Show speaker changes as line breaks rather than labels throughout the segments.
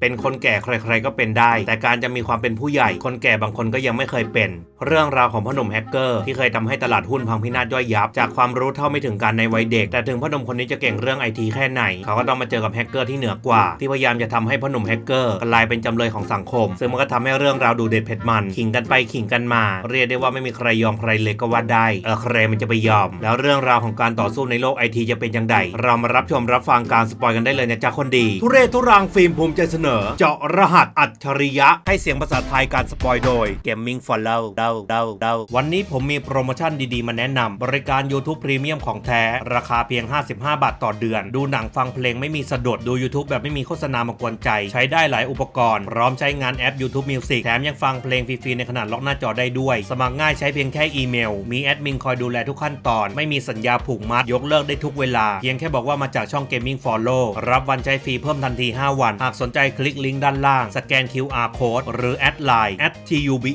เป็นคนแก่ใครๆก็เป็นได้ แต่การจะมีความเป็นผู้ใหญ่ คนแก่บางคนก็ยังไม่เคยเป็น เรื่องราวของพ่อหนุ่มแฮกเกอร์ ที่เคยทำให้ตลาดหุ้นพังพินาศย่อยยับ จากความรู้เท่าไม่ถึงการในวัยเด็ก แต่ถึงพ่อหนุ่มคนนี้จะเก่งเรื่องไอทีแค่ไหน เขาก็ต้องมาเจอกับแฮกเกอร์ที่เหนือกว่า ที่พยายามจะทำให้พ่อหนุ่มแฮกเกอร์กลายเป็นจำเลยของสังคม ซึ่งมันก็ทำให้เรื่องราวดูเด็ดเผ็ดมันขิงกันไปขิงกันมา เรียกได้ว่าไม่มีใครยอมใครเลยก็ว่าได้เออใครมันจะไปยอม แล้วเรื่องราวของการต่อสู้ในโลกไอทีจะเป็นย่างไรเรามารับชมรับฟังการสปอยกันได้เลยนะจ๊ะคนดี ทุเรศทุรังฟิล์มภูมิใจเสนอเจาะรหัสอัจฉริยะ ให้เสียงภาษาไทยการสปอยโดย Gaming for Love เดาเดาเดาวันนี้ผมมีโปรโมชั่นดีๆ มาแนะนำบริการ YouTube Premium ของแท้ ราคาเพียง 55 บาทต่อเดือน ดูหนังฟังเพลงไม่มีสะดุดดู YouTube แบบไม่มีโฆษณามากวนใจ ใช้ได้หลายอุปกรณ์ พร้อมใช้งานแอป YouTube Music แถมยังฟังเพลงฟรีๆในขนาดล็อกหน้าจอได้ด้วย สมัครง่ายใช้เพียงแค่อีเมล มีแอดมินคอยดูแลทุกขั้นตอน ไม่มีสัญญาผูกมัดยกเลิกได้ทุกเวลา เพียงแค่บอกว่ามาจากช่อง Gaming Follow รับวันใช้ฟรีเพิ่มทันที 5 วัน หากสนใจคลิกลิงก์ด้านล่าง สแกน QR Code หรือแอดไลน์ @tube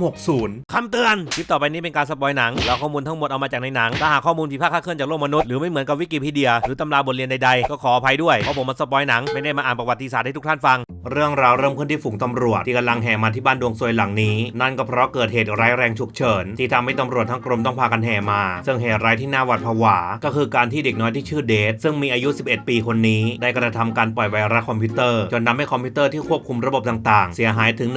360คำเตือน คลิปต่อไปนี้เป็นการสปอยหนัง เราข้อมูลทั้งหมดเอามาจากในหนัง ถ้าหากข้อมูลผิดพลาดคลาดเคลื่อนจากโลกมนุษย์ หรือไม่เหมือนกับวิกิพีเดีย หรือตำราบทเรียนใดๆ ก็ขออภัยด้วย เพราะผมมาสปอยหนัง ไม่ได้มาอ่านประวัติศาสตร์ให้ทุกท่านฟัง เรื่องราวเริ่มขึ้นที่ฝูงตำรวจที่กำลังแห่มาที่บ้านดวงซวยหลังนี้ นั่นก็เพราะเกิดเหตุร้ายแรงฉุกเฉินที่ทำให้ตำรวจทั้งกรมต้องพากันแห่มา ซึ่งเหตุร้ายที่น่าหวาดผวา ก็คือการที่เด็กน้อยที่ชื่อเดทซึ่งมีอายุ 11 ปีคนนี้ ได้กระทำการปล่อยไวรัสคอมพิวเตอร์จนทำให้คอมพิวเตอร์ที่ควบคุมระบบต่างๆ เสียหายถึง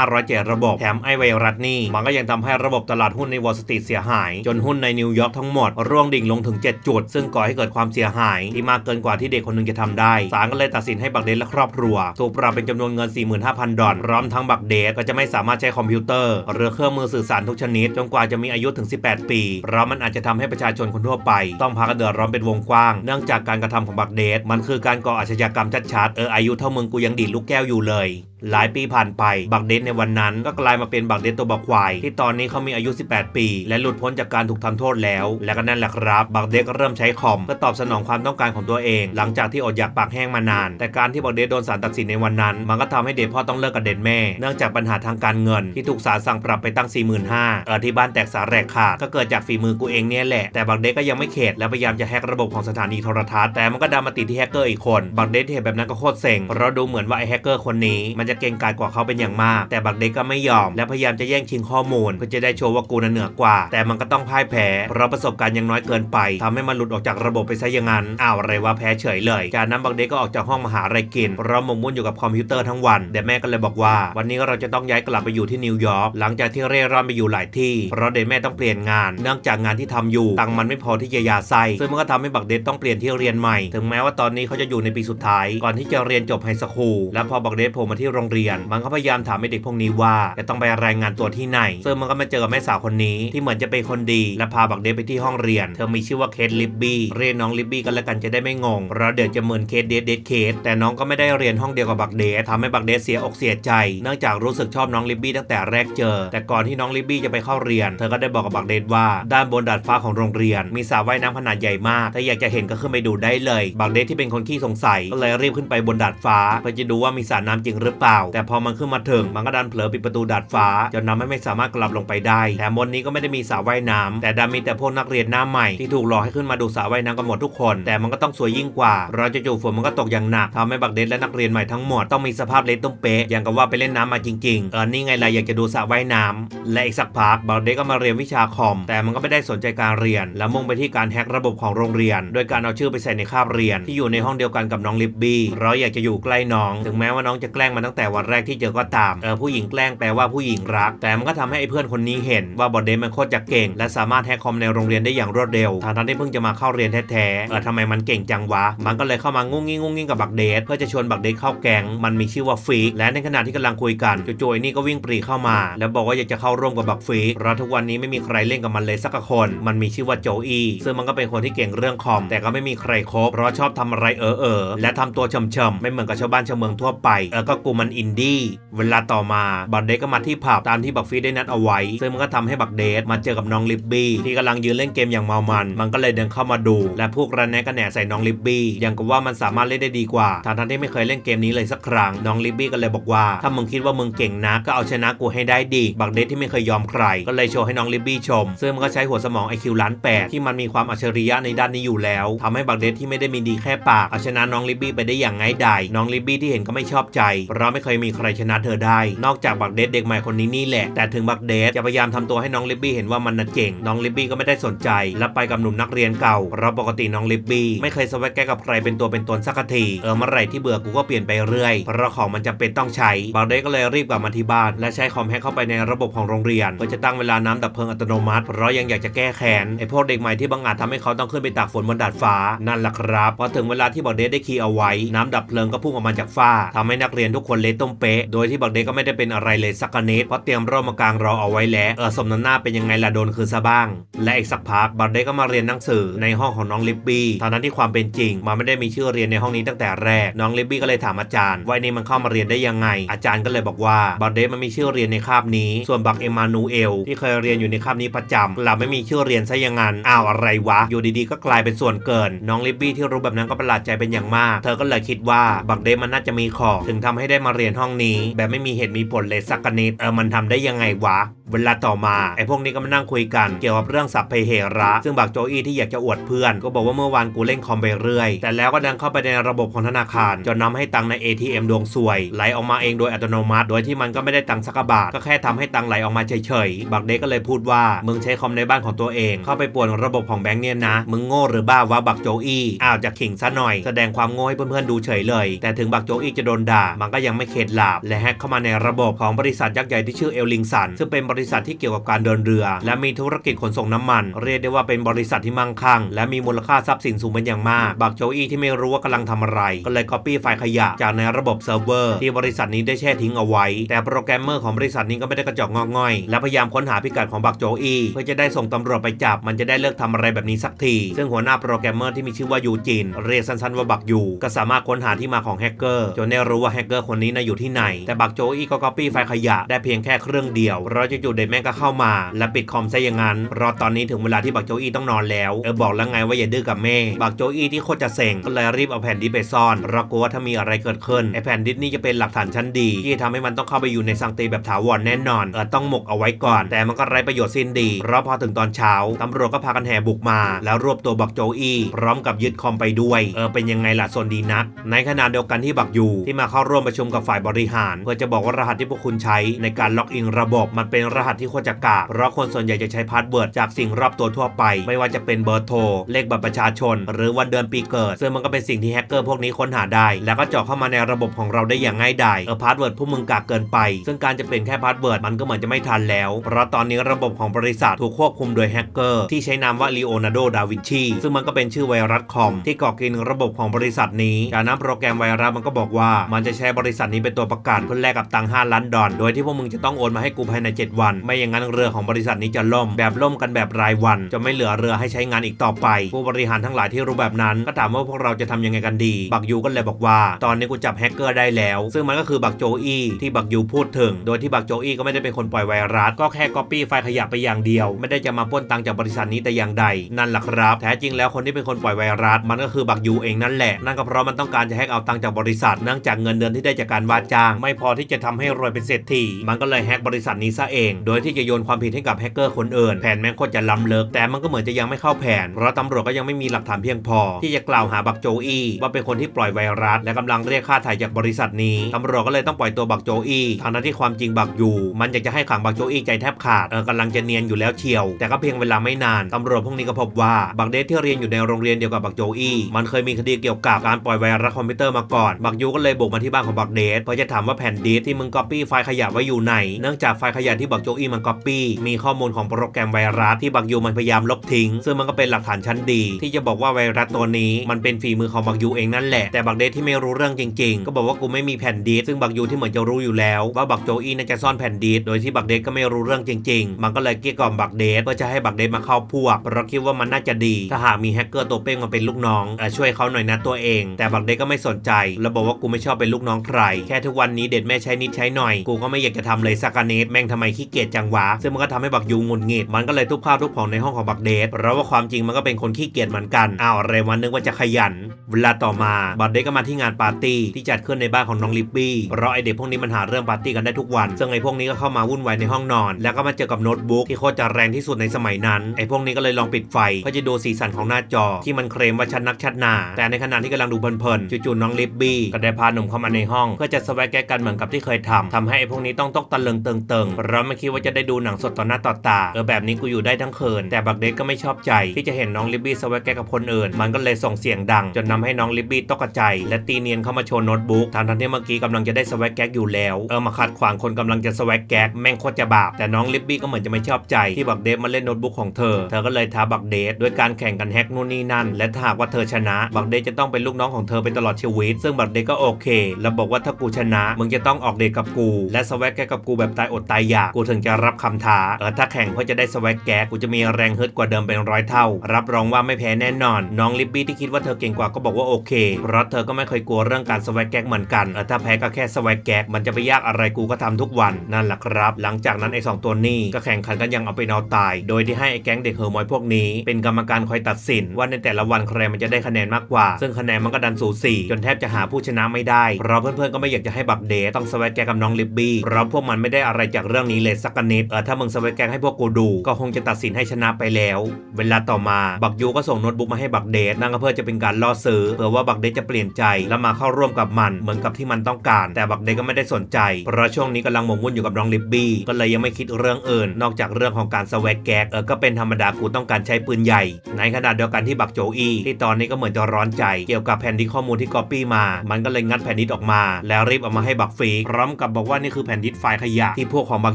1,507 ระบบ แถมไอไวรัสนี่ มันก็ยังทำให้ระบบตลาดหุ้นในวอลสตรีทเสียหาย จนหุ้นในนิวยอร์กทั้งหมด ร่วงดิ่งลงถึง 7 จุด ซึ่งก่อให้เกิดความเสียหาย ที่มากเกินกว่าที่เด็กคนหนึงจะทำได้ศาลก็เลยตัดสินให้บักเดทและครอบครัวถูกปรับเป็นจำนวนเงิน 45,000 ดอลลาร์พร้อมทั้งบักเดทก็จะไม่สามารถใช้คอมพิวเตอร์ หรือเครื่องมือสื่อสารทุกชนิดจนกว่าจะมีอายุถึง 18 ปี เพราะมันอาจจะทำให้ประชาชนคนทั่วไป ต้องพากันเดือดร้อนเป็นวงกว้าง เนื่องจากการกระทำของบักเดทมันคือการก่ออาชญากรรมชัดๆเอออายุเท่ามึงกูยังดีดลูกแก้วอยู่เลย หลายปีผ่านไปบักเดทในวันนั้น ก็กลายมาเป็นบักเดทตัวบักควาย ที่ตอนนี้เขามีอายุ 18 ปี และหลุดพ้นจากการถูกทำโทษแล้ว และก็นั่นแหละครับบักเดทก็เริ่มใช้คอมเพื่อตอบสนองความต้องการของตัวเอง หลังจากที่อดอยากปากแห้งมานาน แต่การที่บักเดทโดนศาลตัดสินในวันนั้น มันก็ทำให้เดทพ่อต้องเลิกกับเดทแม่ เนื่องจากปัญหาทางการเงิน ที่ถูกศาลสั่งปรับไปตั้ง 45,000เออที่บ้านแตกสาแรกขาดก็เกิดจากฝีมือกูเองเนี่ยแหละแต่บักเดทก็ยังไม่เข็ดและพยายามจะแฮกระบบของสถานีโทรทัศน์แต่มันก็ดันมาติดที่แฮกเกอร์อีกคนบักเดทเห็นแบบนั้นก็โคตรเซ็งเพราะดูเหมือนว่าไอ้แฮกเกอร์คนนี้มันจะเก่งกาจกว่าเขาเป็นอย่างมาก แต่บักเดทก็ไม่ยอม และพยายามจะแย่งชิงข้อมูล เพื่อจะได้โชว์ว่ากูน่ะเหนือกว่า แต่มันก็ต้องพ่ายแพ้เพราะประสบการณ์ยังน้อยเกินไปทำให้มันหลุดออกจากระบบไปซะอย่างนั้นอ้าวอะไรวะแพ้เฉยเลยจากนั้นบักเดทก็ออกจากห้องมาหาอะไรกินเพราะหมกมุ่นอยู่กับคอมพิวเตอร์ทั้งวันแต่แม่ก็เลยบอกว่า วันนี้เราจะต้องย้ายกลับไปอยู่ที่นิวยอร์กหลังจากที่เร่ร่อนไปอยู่หลายที่ เพราะเดแม่ต้องเปลี่ยนงาน เนื่องจากงานที่ทำอยู่ตังมันไม่พอที่จะยาไส้ซึ่งมันก็ทำให้บักเดทต้องเปลี่ยนที่เรียนใหม่ ถึงแม้ว่าตอนนี้เขาจะอยู่ในปีสุดท้าย ก่อนที่จะเรียนจบไฮสคูลและพอบักเดทโผล่มาที่โรงเรียน มันก็พยายามถามเด็กพวกนี้ว่าจะต้องไปรายงานตัวที่ไหน ซึ่งมันก็มาเจอกับแม่สาวคนนี้ที่เหมือนจะเป็นคนดี และพาบักเดทไปที่ห้องเรียน เธอมีชื่อว่าเคทลิบบี้เรียนน้องลิบบี้กันแล้วกันจะได้ไม่งงเราเดี๋ยวจะเหมือนเคทเดทเดทเคทแต่น้องก็ไม่ได้เรียนห้องเดียวกับบักเดททำให้บักเดทเสียอกเสียใจ เนื่องจากรู้สึกชอบน้องลิบบี้ตั้งแต่แรกเจอ แต่ก่อนที่น้องลิบบี้จะไปเข้าเรียน เธอก็ได้บอกกับบักเดทว่าด้านบนดาดฟ้าของโรงเรียน มีสระว่ายน้ำขนาดใหญ่มากถ้าอยากจะเห็นก็ขึ้นไปดูได้เลย บักเดทที่เป็นคนขี้สงสัยก็เลยรีบขึ้นไปบนดาดฟ้าเพื่อจะดูว่ามีสระน้ำจริงหรือเปล่าแต่พอมันขึ้นมาถึงมันก็ดันเผลอปิดประตูดาดฟ้าจนทำให้ไม่สามารถกลับลงไปได้แถมบนนี้ก็ไม่ได้มีสระว่ายน้ำแต่ดันมีแต่พวกนักเรียนหน้าใหม่ที่ถูกหลอกให้ขึ้นมาดูสระว่ายน้ำกันหมดทุกคน แต่มันก็ต้องสวยยิ่งกว่าเราจะจู่ฝนมันก็ตกอย่างหนักทำให้บักเดทและนักเรียนใหม่ทั้งหมดต้องมีสภาพเละตุ้มเป๊ะอย่างกับว่าไปเล่นน้ำมาจริงๆเออนี่ไงล่ะอยากจะดูสระว่ายน้ำและอีกสักพักบักเดทก็มาเรียนวิชาคอม แต่มันก็ไม่ได้สนใจการเรียน และมุ่งไปที่การแฮกระบบของโรงเรียน โดยการเอาชื่อไปใส่ในคาบเรียน ที่อยู่ในห้องเดียวกันกับน้องลิบบี้เราอยากจะอยู่ใกล้น้อง ถึงแม้ว่าน้องจะแกล้งมาตั้งแต่วันแรกที่เจอก็ตามเออผู้หญิงแกล้งแปลว่าผู้หญิงรัก แต่มันก็ทำให้ไอ้เพื่อนคนนี้เห็นว่าบอดเดนมันโคตรจะเก่ง และสามารถแฮกคอมในโรงเรียนได้อย่างรวดเร็วทางทั้งที่เพิ่งจะมาเข้าเรียนแท้ๆเออทำไมมันเก่งจังวะ มันก็เลยเข้ามางุ้งงิ้งงุ้งงิ้งกับบักเดทเพื่อจะชวนบักเดทเข้าแก๊งมันมีชื่อว่าฟีกและในขณะที่กำลังคุยกันจู่ๆไอ้นี่ก็วิ่งปรีเข้ามา แล้วบอกว่าอยากจะเข้าร่วมกับบักฟีกเพราะทุกวันนี้ไม่มีใครเล่นกับมันเลยสักคน มันมีชื่อว่าโจอี้ซึ่งมันก็เป็นคนที่เก่งเรื่องคอม แต่ก็ไม่มีใครคบเพราะชอบทำอะไรเออเออและทำตัวเฉมๆไม่เหมือนกับชาวบ้านชาวเมืองทั่วไปเออก็กูมมันอินดี้เวลาต่อมาบักเดทก็มาที่ผับตามที่บักฟีได้นัดเอาไว้ ซึ่งมันก็ทำให้บักเดทมาเจอกับน้องลิบบี้ที่กำลังยืนเล่นเกมอย่างเมามัน มันก็เลยเดินเข้ามาดู และพวกระแนกระแหนใส่น้องลิบบี้อย่างกับว่ามันสามารถเล่นได้ดีกว่าทางทั้งที่ไม่เคยเล่นเกมนี้เลยสักครั้งน้องลิบบี้ก็เลยบอกว่า ถ้ามึงคิดว่ามึงเก่งนะก็เอาชนะกูให้ได้ดีบักเดทที่ไม่เคยยอมใคร ก็เลยโชว์ให้น้องลิบบี้ชม ซึ่งมันก็ใช้หัวสมอง IQ ล้านแปดที่มันมีความอัจฉริยะในด้านนี้อยู่แล้วทำให้บักเดทที่ไม่ได้มีดีแค่ปากเอาชนะน้องลิบบี้ไปได้อย่างง่ายดายน้องลิบบี้ที่เห็นก็ไม่ชอบใจเพราะไม่เคยมีใครชนะเธอได้ นอกจากบักเดทเด็กใหม่คนนี้นี่แหละ แต่ถึงบักเดทจะพยายามทำตัวให้น้องลิบบี้เห็นว่ามันน่ะเจ๋ง น้องลิบบี้ก็ไม่ได้สนใจ และไปกับหนุ่มนักเรียนเก่าเพราะปกติน้องลิบบี้ไม่เคยสวัสแกกับใครเป็นตัวเป็นตนสักที เออเมื่อไรที่เบื่อกูก็เปลี่ยนไปเรื่อยเพราะของมันจำเป็นต้องใช้ บักเดทก็เลยรีบกลับมาที่บ้าน และใช้คอมแฮกเข้าไปในระบบของโรงเรียนเพื่อจะตั้งเวลาน้ำดับเพลิงอัตโนมัติ เพราะยังอยากจะแก้แค้นไอ้พวกเด็กใหม่ที่บังอาจทำให้เขาต้องขึ้นไปตากฝนบนดาดฟ้านั่นแหละครับพอถึงเวลาที่บักเดทได้คีย์เอาไว้น้ำดับเพลิงก็พุ่งออกมาจากฟ้าทำให้นักเรียนทุกคนเละต้มเป๊ะ โดยที่บักเดก็ไม่ได้เป็นอะไรเลยสักนิดเพราะเตรียมร่มมากางรอเอาไว้แล้ว เออสมน้ำหน้าเป็นยังไงล่ะโดนคืนซะบ้าง และอีกสักพักบักเดก็มาเรียนหนังสือในห้องของน้องลิบบี้ทางนั้นที่ความเป็นจริงมันไม่ได้มีชื่อเรียนในห้องนี้ตั้งแต่แรก น้องลิบบี้ก็เลยถามอาจารย์ว่าอ้นี่มันเข้ามาเรียนได้ยังไง อาจารย์ก็เลยบอกว่าบักเดมันมีชื่อเรียนในคาบนี้ ส่วนบักเอมานูเอลที่เคยเรียนอยู่ในคาบนี้ประจำกลับไม่มีชื่อเรียนซะอย่างนั้นอ้าวอะไรวะ อยู่ดีๆก็กลายเป็นส่วนเกิน น้องลิบบี้ที่รู้แบบนั้นก็ประหลาดใจเป็นอย่างมาก เธอก็เลยคิดว่าบักเดมันน่าจะมีของถึงทำให้ได้มาเรียนห้องนี้ แบบไม่มีเหตุมีผลเลยสักนิดเออมันทำได้ยังไงวะ เวลาต่อมาไอ้พวกนี้ก็มานั่งคุยกันเกี่ยวกับเรื่องสัพเพเหระ ซึ่งบักโจอี้ที่อยากจะอวดเพื่อน ก็บอกว่าเมื่อวานกูเล่นคอมไปเรื่อย แต่แล้วก็ดันเข้าไปในระบบของธนาคารจนนำให้ตังค์ใน ATM ดวงสวย ไหลออกมาเองโดยอัตโนมัติ โดยที่มันก็ไม่ได้ตังสักบาทก็แค่ทำให้ตังไหลออกมาเฉยๆบักเด็กก็เลยพูดว่ามึงใช้คอมในบ้านของตัวเอง เข้าไปป่วนระบบของแบงค์เนี่ยนะมึงโง่หรือบ้าวะบักโจอี้อ้าวจะขิงซะหน่อย แสดงความโง่ให้เพื่อนๆดูเฉยเลย แต่ถึงบักโจอี้จะโดนด่ามันก็ยังไม่เข็ดหลาบ และแฮกเข้ามาในระบบของบริษัทยักษ์ใหญ่ที่ชื่อเอลลิงสันซึ่งเป็นบริษัทที่เกี่ยวกับการเดินเรือ และมีธุรกิจขนส่งน้ำมัน เรียกได้ว่าเป็นบริษัทที่มั่งคั่ง และมีมูลค่าทรัพย์สินสูงเป็นอย่างมาก บักโจอี้ที่ไม่รู้ว่ากำลังทำอะไร ก็เลย copy ไฟล์ขยะจากในระบบเซิร์ฟเวอร์ที่บริษัทนี้ได้แช่ทิ้งเอาไว้ แต่โปรแกรมเมอร์ของบริษัทนี้ก็ไม่ได้กระจอกงอกง่อย และพยายามค้นหาพิกัดของบักโจอี้เพื่อจะได้ส่งตำรวจไปจับ มันจะได้เลิกทำอะไรแบบนี้สักที ซึ่งหัวหน้าโปรแกรมเมอร์ที่มีชื่อว่ายูจินเรียกสั้นๆว่าบักยูก็สามารถค้นหาที่มาของแฮกเกอร์จนได้รู้ว่าแฮกเกอร์คนนี้นะอยู่ที่ไหนแต่บักโจอี้ก็ copy ไฟล์ขยะได้เพียงแค่เครื่องเดียว เราจะจู่เด็กแม่งก็เข้ามา และปิดคอมซะอย่างนั้นราะตอนนี้ถึงเวลาที่บักโจอี้ต้องนอนแล้ว เออบอกแล้วไงว่าอย่าดื้อกับแม่ บักโจอี้ที่โคตรจะเซ็งก็เลยรีบเอาแผ่นดิสไปซ่อนเรากลัวว่าถ้ามีอะไรเกิดขึ้นไอแผ่นดิสนี่จะเป็นหลักฐานชั้นดี ที่ทำให้มันต้องเข้าไปอยู่ในสังตีแบบถาวรแน่นอนเออต้องหมกเอาไว้ก่อน แต่มันก็ไร้ประโยชน์สิ้นดีเพราะพอถึงตอนเช้าตำรวจก็พากันแห่บุกมา แล้วรวบตัวบักโจอี้พร้อมกับยึดคอมไปด้วย เออเป็นยังไงล่ะส่วนดีนัก ในขณะเดียวกันที่บักยูที่มาเข้าร่วมประชุมกับฝ่ายบริหาร เพื่อจะบอกว่ารหัสที่พวกคุณใช้ในการล็อกอินระบบมันเป็นรหัสที่คตรจะกากเพราะคนส่วนใหญ่จะใช้พาสเวิร์ดจากสิ่งรอบตัวทั่วไป ไม่ว่าจะเป็นเบอร์โทรเลขบัตรประชาชน หรือวันเดือนปีเกิด ซึ่งมันก็เป็นสิ่งที่แฮกเกอร์พวกนี้ค้นหาได้ แล้วก็เจาะเข้ามาในระบบของเราได้อย่างง่ายดายเออพาสเวิร์ดพวกมึงกากเกินไป ซึ่งการจะเปลี่ยนแค่พาสเวิร์ดมันก็เหมือนจะไม่ทันแล้ว เพราะตอนนี้ระบบของบริษัทถูกควบคุมโดยแฮกเกอร์ที่ใช้นามว่าลีโอนาร์โด ดาวินชี ซึ่งมันก็เป็นชื่อไวรัสคอมที่ก่อกินระบบของบริษัทนี้จากนั้นโปรแกรมไวรัสมันก็บอกว่ามันจะใช้บริษัทันี้เป็นตัวประกันเพื่อแลกกับตังค์5ล้านดอลโดยที่พวกมึงจะต้องโอนมาให้กูภายใน 7 วัน ไม่อย่างนั้นเรือของบริษัทนี้จะล่ม แบบล่มกันแบบรายวัน จะไม่เหลือเรือให้ใช้งานอีกต่อไป ผู้บริหารทั้งหลายที่รู้แบบนั้น ก็ถามว่าพวกเราจะทำยังไงกันดี บักยูก็เลยบอกว่า ตอนนี้กูจับแฮกเกอร์ได้แล้ว ซึ่งมันก็คือบักโจอี้ที่บักยูพูดถึง โดยที่บักโจอี้ก็ไม่ได้เป็นคนปล่อยไวรัสก็แค่ก๊อปปี้ไฟล์ขยะไปอย่างเดียว ไม่ได้จะมาปล้นตังค์จากบริษัทนี้แต่อย่างใด นั่นแหละครับแท้จริงแล้วคนที่เป็นคนปล่อยไวรัสมันก็คือบักยูเองนั่นแหละนั่นก็เพราะมันต้องการจะแฮกเอาตังค์จากบริษัทเนื่องจากเงินเดือนที่ได้จากการว่าจ้าง ไม่พอที่จะทำให้รวยเป็นเศรษฐีมันก็เลยแฮกบริษัทนี้ซะเอง โดยที่จะโยนความผิดให้กับแฮกเกอร์คนอื่นแผนแม่งโคตรจะล้ำเลิกแต่มันก็เหมือนจะยังไม่เข้าแผนเพราะตำรวจก็ยังไม่มีหลักฐานเพียงพอ ที่จะกล่าวหาบักโจอี้ว่าเป็นคนที่ปล่อยไวรัส และกำลังเรียกค่าไถ่จากบริษัทนี้ตำรวจก็เลยต้องปล่อยตัวบักโจอี้ทางนั้นที่ความจริงบักอยู่ มันอยากจะให้ขังบักโจอี้ใจแทบขาดเออกำลังจะเนียนอยู่แล้วเชียว แต่ก็เพียงเวลาไม่นานตำรวจพวกนี้ก็พบว่าบักเดทที่เรียนอยู่ในโรงเรียนเดียวกับบักโจอี้มันเคยมีคดีเกี่ยวกับการปล่อยไวรัสคอมพิวเตอร์มาก่อนบักยูก็เลยบุกมาที่บ้านของบักเดเพื่อจะถามว่าแผ่นดิสที่มึงก๊อปปี้ไฟล์ขยะไว้อยู่ไหน เนื่องจากไฟล์ขยะที่บักโจอี้มันก๊อปปี้มีข้อมูลของโปรแกรมไวรัสที่บักยูมันพยายามลบทิ้ง ซึ่งมันก็เป็นหลักฐานชั้นดี ที่จะบอกว่าไวรัสตัวนี้มันเป็นฝีมือของบักยูเองนั่นแหละแต่บักเดทที่ไม่รู้เรื่องจริง ๆ ก็บอกว่ากูไม่มีแผ่นดิสซึ่งบักยูที่เหมือนจะรู้อยู่แล้วว่าบักโจอี้น่าจะซ่อนแผ่นดิสโดยที่บักเดทก็ไม่รู้เรื่องจริง ๆ มันก็เลยเกลี้ยกล่อมบักเดทเพื่อจะให้บักเดทมาเข้าพวกเพราะคิดว่ามันน่าจะดี ถ้าหากมีแฮกเกอร์ตัวเป้งมาเป็นลูกน้องช่วยเขาหน่อยนะตัวเอง แต่บักเดทก็ไม่สนใจ แล้วบอกว่ากูไม่ชอบเป็นลูกน้องใครแค่ทุกวันนี้เด็ดแม่ใช้นิดใช้หน่อย กูก็ไม่อยากจะทำเลยสักกะนิดแม่งทำไมขี้เกียจจังวะ ซึ่งมันก็ทำให้บักยูหงุดหงิดมันก็เลยทุบข้าวทุบของในห้องของบักเดทเพราะว่าความจริงมันก็เป็นคนขี้เกียจเหมือนกันอ้าวเรวันนึกว่าจะขยัน เวลาต่อมาบักเดทก็มาที่งานปาร์ตี้ที่จัดขึ้นในบ้านของน้องลิปปี้เพราะไอเด็กพวกนี้มันหาเรื่องปาร์ตี้กันได้ทุกวัน ซึ่งไอพวกนี้ก็เข้ามาวุ่นวายในห้องนอน แล้วก็มาเจอกับโน้ตบุ๊กที่โคตรจะแรงที่สุดในสมัยนั้นไอพวกนี้ก็เลยลองปิดไฟเพื่อจะดูสีสันของหน้าจอ ที่มันเคลมว่าชัดนักชัดหนาแต่ในขณะที่กำลังดูเพลินๆจู่ๆน้องลิปบี้ก็ได้พาหนุ่มเข้ามาในห้องเพื่อจะสแวกแกกกันเหมือนกับที่เคยทำทำให้ไอพวกนี้ต้องตกตะลึงเติงๆเพราะไม่คิดว่าจะได้ดูหนังสดต่อหน้าต่อตาเออแบบนี้กูอยู่ได้ทั้งคืนแต่บักเดทก็ไม่ชอบใจ ที่จะเห็นน้องลิปบี้สแวกแกกกับคนอื่น มันก็เลยส่งเสียงดัง จนนำให้น้องลิปบี้ตกกระจและตีเนียนเข้ามาโชว์โน้ตบุ๊กทางทันที่เมื่อกี้กำลังจะได้สแวกแกกอยู่แล้วเออมาขัดขวางคนกำลังจะสแวกแกกแม่งโคตรจะบาปแต่น้องลิปบี้ก็เหมือนจะไม่ชอบใจที่บักเดทมาเล่นโน้ตบุ๊กของเธอ เธอก็เลยท้าบักเดด้วยการแข่งกันแฮกนู่นนี่นั่น และถ้าหากว่าเธอชนะ บักเดจะต้องเป็นลูกน้องของเธอไปตลอดชีวิต ซึ่งบักเดก็โอเค แล้วบอกว่าถ้ากูชนะ มึงจะต้องออกเดทกับกู และสแวกแกกกับกูแบบตายอดตายอยาก กูถึงจะรับคำท้า เออถ้าแข่งเพื่อจะได้สแวกแกกกูจะมีแรงฮึดกว่าเดิมเป็นร้อยเท่า รับรองว่าไม่แพ้แน่นอน น้องลิปบี้ที่คิดว่าเธอเก่งกว่าก็บอกว่าโอเค เพราะเธอก็ไม่เคยกลัวเรื่องการสแวกแกกเหมือนกัน เออถ้าแพ้ก็แค่สแวกแกกมันจะไปยากอะไรกูก็ทำทุกวันนั่นแหละครับ หลังจากนั้นไอ้สองตัวนี้ก็แข่งขันกันอยังเอาเป็นอาตาย โดยที่ให้ไอ้แก๊งเด็กเฮอร์มอยพวกนี้ เป็นกรรมการคอยตัดสิน ว่าในแต่ละวันใครมันจะได้คะแนนมากกว่า ซึ่งคะแนนมันก็ดันสูสีจนแทบจะหาผู้ชนะไม่ได้เพราะเพื่อนๆก็ไม่อยากจะให้บักเดทต้องสแวกแกกับน้องลิปบี้เพราะพวกมันไม่ได้อะไรจากเรื่องนี้เลยสักนิดเออถ้ามึงสแวกแกกให้พวกกูดู ก็คงจะตัดสินให้ชนะไปแล้ว เวลาต่อมาบักยูก็ส่งโน้ตบุ๊กมาให้บักเดทนั่นก็เพื่อจะเป็นการล่อซื้อเผื่อว่าบักเดทจะเปลี่ยนใจแล้วมาเข้าร่วมกับมันเหมือนกับที่มันต้องการ แต่บักเดทก็ไม่ได้สนใจ เพราะช่วงนี้กำลังหมกมุ่นอยู่กับน้องลิปบี้ก็เลยยังไม่คิดเรื่องอื่น นอกจากเรื่องของการสแวกแกกเออก็เป็นธรรมดากูต้องการใช้ปืนใหญ่ ในขณะเดียวกันที่บักโจอีที่ตอนนี้ก็เหมือนจะร้อนใจ เกี่ยวกับแผ่นดิข้อมูลที่ก๊อปปี้มา มันก็เลยงัดแผ่นดิออกมาแแล้วรีบเอามาให้บักฟรีกพร้อมกับบอกว่านี่คือแผ่นดิสไฟล์ขยะที่พวกของบัก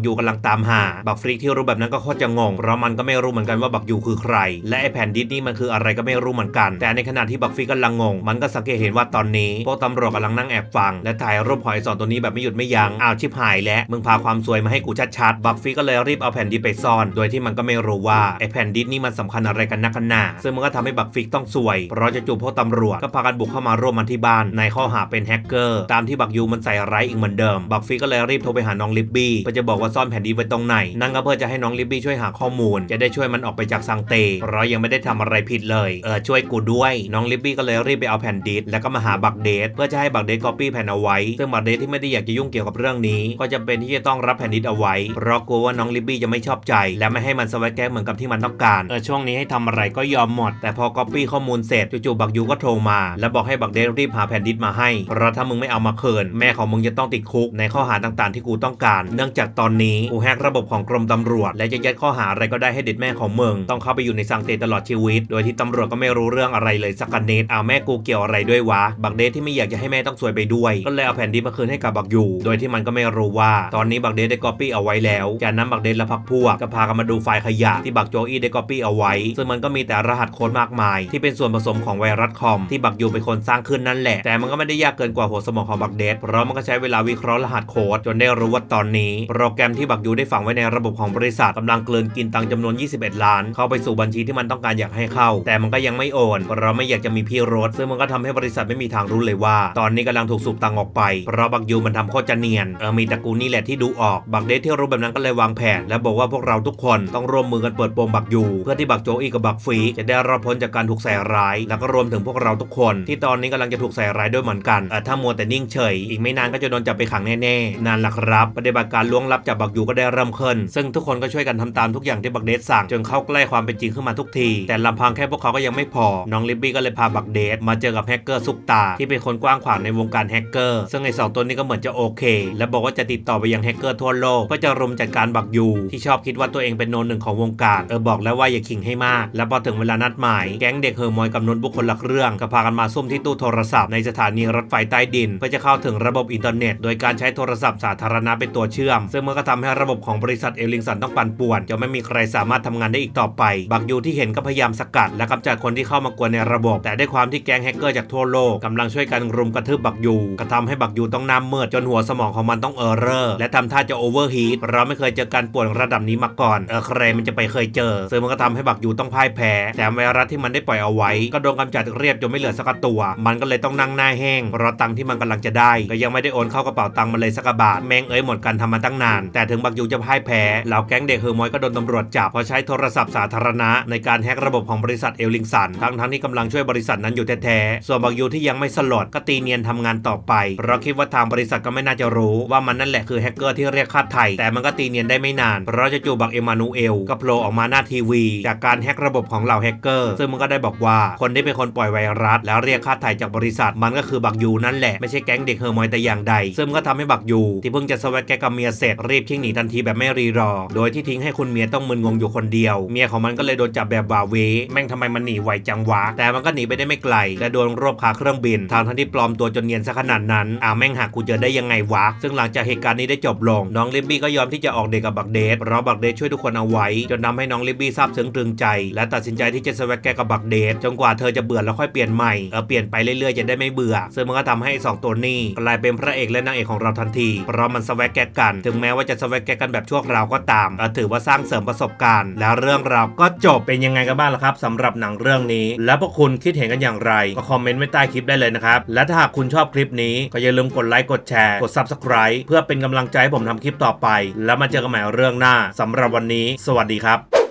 ยูกำลังตามหา บักฟรีกที่รู้แบบนั้นก็โคตรจะงงเพราะมันก็ไม่รู้เหมือนกันว่าบักยูคือใคร และไอแผ่นดิสนี่มันคืออะไรก็ไม่รู้เหมือนกัน แต่ในขณะที่บักฟรีกกำลังงง มันก็สังเกตเห็นว่าตอนนี้พวกตำรวจกำลังนั่งแอบฟัง และถ่ายรูปหอยสอนตัวนี้แบบไม่หยุดไม่ยั้งอ้าวชิบหายแล้วมึงพาความซวยมาให้กูชัดๆบักฟรีกก็เลยรีบเอาแผ่นดิสไปซ่อน โดยที่มันก็ไม่รู้ว่าไอแผ่นดิสนี่มันสำคัญอะไรกันนักกันหนาซึ่งมันก็ทำให้บักฟรีกต้องซวยเพราะจะจู่พวกตำรวจก็พากันบุกเข้ามาร่วมมันที่บ้านในข้อหาเป็นแฮกเกอร์ตามที่บักยูมันใส่ร้ายอีกเหมือนเดิม บักฟรีกก็เลยรีบโทรไปหาน้องลิบบี้เพื่อจะบอกว่าซ่อนแผ่นดิสไว้ตรงไหน นั่นก็เพื่อจะให้น้องลิบบี้ช่วยหาข้อมูล จะได้ช่วยมันออกไปจากซังเตเพราะยังไม่ได้ทำอะไรผิดเลย เออช่วยกูด้วย น้องลิบบี้ก็เลยรีบไปเอาแผ่นดิสแล้วก็มาหาบักเดทเพื่อจะให้บักเดทก๊อปปี้แผ่นเอาไว้ ซึ่งบักเดทที่ไม่ได้อยากจะยุ่งเกี่ยวกับเรื่องนี้ ก็จะเป็นที่จะต้องรับแผ่นดิสเอาไว้ เพราะกลัวว่าน้องลิบบี้จะไม่ชอบใจ และไม่ให้มันสวัสแกกเหมือนกับที่มันต้องการ เออช่วงนี้ให้ทำอะไรก็ยอมหมด แต่พอก๊อปปี้ข้อมูลเสร็จจู่ๆบักยูก็โทรมา แล้วบอกให้บักเดทรีบหาแผ่นดิสมาให้เพราะถ้ามึงไม่เอามาเคินแม่ของมึงจะต้องติดคุกในข้อหาต่างๆ ที่กูต้องการ เนื่องจากตอนนี้กูแฮกระบบของกรมตำรวจ และจะยัดข้อหาอะไรก็ได้ให้เด็ดแม่ของมึงต้องเข้าไปอยู่ในสังเตตลอดชีวิต โดยที่ตำรวจก็ไม่รู้เรื่องอะไรเลยสักนิดเอาแม่กูเกี่ยวอะไรด้วยวะบักเดทที่ไม่อยากจะให้แม่ต้องสวยไปด้วย ก็เลยเอาแผ่นดิสมาคืนให้กับบักยูโดยที่มันก็ไม่รู้ว่า ตอนนี้บักเดทได้ก๊อปปี้เอาไว้แล้ว จากนั้นบักเดทและพักพวกก็พากันมาดูไฟล์ขยะที่บักโจอี้ได้ก๊อปปี้เอาไว้ ซึ่งมันก็มีแต่รหัสโค้ดมากมาย ที่เป็นส่วนผสมของไวรัสคอมที่บักยูเป็นคนสร้างขึ้นนั่นแหละ แต่มันก็ไม่ได้ยากเกินกว่าหัวสมองของบักเดทเพราะมันก็ใช้เวลาวิเคราะห์รหัสโค้ดจนได้รู้ว่าตอนนี้ โปรแกรมที่บักยูได้ฝังไว้ในระบบของบริษัทกำลังกลืนกินตังค์จำนวน 21 ล้าน เข้าไปสู่บัญชีที่มันต้องการอยากให้เข้า แต่มันก็ยังไม่โอนเพราะไม่อยากจะมีพี่รถซึ่งมันก็ทำให้บริษัทไม่มีทางรู้เลยว่า ตอนนี้กำลังถูกสูบตังออกไปเพราะบักยูมันทำโคตรจะเนียนเออมีตระกูลนี่แหละที่ดูออกบักเดทที่รู้แบบนั้นก็เลยวางแผน และบอกว่าพวกเราทุกคนต้องร่วมมือกันเปิดโปงบักยูเพื่อที่บักโจอีกับบักฟีจะได้รอดพ้นจากการถูกใส่ร้าย แล้วก็รวมถึงพวกเราทุกคน ที่ตอนนี้กำลังจะถูกใส่ร้ายด้วยเหมือนกันเออถ้ามัวแต่นิ่งเฉยอีกไม่นานก็จะโดนจับไปขังแน่ๆนั่นหละครับปฏิบัติการล้วงลับจากบักยูก็ได้เริ่มขึ้น ซึ่งทุกคนก็ช่วยกันทำตามทุกอย่างที่บักเดทสั่งจนเข้าใกล้ความเป็นจริงขึ้นมาทุกที แต่ลำพังแค่พวกเขาก็ยังไม่พอ น้องลิบบี้ก็เลยพาบักเดทมาเจอกับแฮกเกอร์ซุปตา ที่เป็นคนกว้างขวางในวงการแฮกเกอร์ซึ่งไอ้สองตัวนี้ก็เหมือนจะโอเค และบอกว่าจะติดต่อไปยังแฮกเกอร์ทั่วโลกก็จะรุมจัดการบักยูที่ชอบคิดว่าตัวเองเป็นโนนหนึ่งของวงการเออบอกแล้วว่าอย่าขิงให้มาก แล้วพอถึงเวลานัดหมายแก๊งเด็กเฮอร์มอยกับนนบุคคลละเครื่องก็พากันมาซุ่มที่ตู้โทรศัพท์ในสถานีรถไฟใต้ดินเพื่อจะเข้าถึงระบบอินเทอร์เน็ต โดยการใช้โทรศัพท์สาธารณะเป็นตัวเชื่อม ซึ่งมันก็ทำให้ระบบของบริษัทเอลิงสันต้องปั่นป่วนจนไม่มีใครสามารถทำงานได้อีกต่อไป บักยูที่เห็นก็พยายามสกัด และกำจัดคนที่เข้ามากวนในระบบ แต่ด้วยความที่แก๊งแฮกเกอร์จากทั่วโลกกำลังช่วยกันรุมกระทืบบักยูก็ทำให้บักยูต้องน้ำมืดจนหัวสมองของมันต้องเออร์เรอร์และทำท่าจะโอเวอร์ฮีทเราไม่เคยเจอการป่วนระดับนี้มาก่อนเออใครมันจะไปเคยเจอ ซึ่งมันก็ทำให้บักยูต้องพ่ายแพ้แถมไวรัสที่มันได้ปล่อยเอาไว้ ก็โดนกำจัดเรียบจนไม่เหลือสักตัว มันก็เลยต้องนั่งหน้าแห้งราะตังที่มันกำลังจะได้ได้ก็ยังไม่ได้โอนเข้ากระเป๋าตังค์มาเลยสักบาทแม่งเอ้ยหมดกันทำมาตั้งนาน แต่ถึงบักยูจะพ่ายแพ้เหล่าแก๊งเด็กเฮอร์มอยก็โดนตำรวจจับเพราะใช้โทรศัพท์สาธารณะในการแฮกระบบของบริษัทเอลลิงสันทั้งทั้งๆที่กำลังช่วยบริษัทนั้นอยู่แท้ๆส่วนบักยูที่ยังไม่สลดก็ตีเนียนทำงานต่อไปเพราะคิดว่าทางบริษัทก็ไม่น่าจะรู้ว่ามันนั่นแหละคือแฮกเกอร์ที่เรียกค่าไถ่แต่มันก็ตีเนียนได้ไม่นานเพราะจู่ๆบักเอมานูเอลก็โผล่ออกมาหน้าทีวี จากการแฮกระบบของเหล่าแฮกเกอร์ซึ่งมันก็ได้บอกว่าคนที่เป็นคนปล่อยไวรัสแล้วเรียกค่าไถ่จากบริษัทมันก็คือบักยูนั่นแหละไม่ใช่แก๊งเด็กเฮอร์มอยแต่อย่างใด ซึ่งมันก็ทำให้บักยูที่เพิ่งจะสวัสดแกกับเมียเสร็จรีบทิ้งหนีทันทีแบบไม่รีรอ โดยที่ทิ้งให้คุณเมียต้องมึนงงอยู่คนเดียว เมียของมันก็เลยโดนจับแบบบาเวแม่งทำไมมันหนีไวจังวะ แต่มันก็หนีไปได้ไม่ไกลและโดนรวบคาเครื่องบินทางทั้งที่ปลอมตัวจนเนียนซะขนาดนั้นอ้าวแม่งหากูเจอได้ยังไงวะ ซึ่งหลังจากเหตุการณ์นี้ได้จบลง น้องลิบบี้ก็ยอมที่จะออกเดทกับบักเดทเพราะบักเดทช่วยทุกคนเอาไว้ จนทำให้น้องลิบบี้ซาบซึ้งตรึงใจ และตัดสินใจที่จะสวัสดแกกับบักเดทจนกว่าเธอจะเบื่อแล้วค่อยเปลี่ยนใหม่เออเปลี่ยนไปเรื่อยๆจะได้ไม่เบื่อ ซึ่งมันก็ทำให้สองตัวนี้กลายเป็นพระเอกและนางเอกของเราทันที เพราะมันสวัสดแกกัน ถึงแม้ว่าจะสวัสดแกกันแบบชั่วคราวก็ตามเออถือว่าสร้างเสริมประสบการณ์ แล้วเรื่องราวก็จบเป็นยังไงกันบ้างล่ะครับสำหรับหนังเรื่องนี้ แล้วพวกคุณคิดเห็นกันอย่างไร ก็คอมเมนต์ไว้ใต้คลิปได้เลยนะครับ และถ้าหากคุณชอบคลิปนี้ก็อย่าลืมกดไลค์กดแชร์กด Subscribe เพื่อเป็นกำลังใจให้ผมทำคลิปต่อไป แล้วมาเจอกันใหม่เรื่องหน้าสำหรับวันนี้ สวัสดีครับ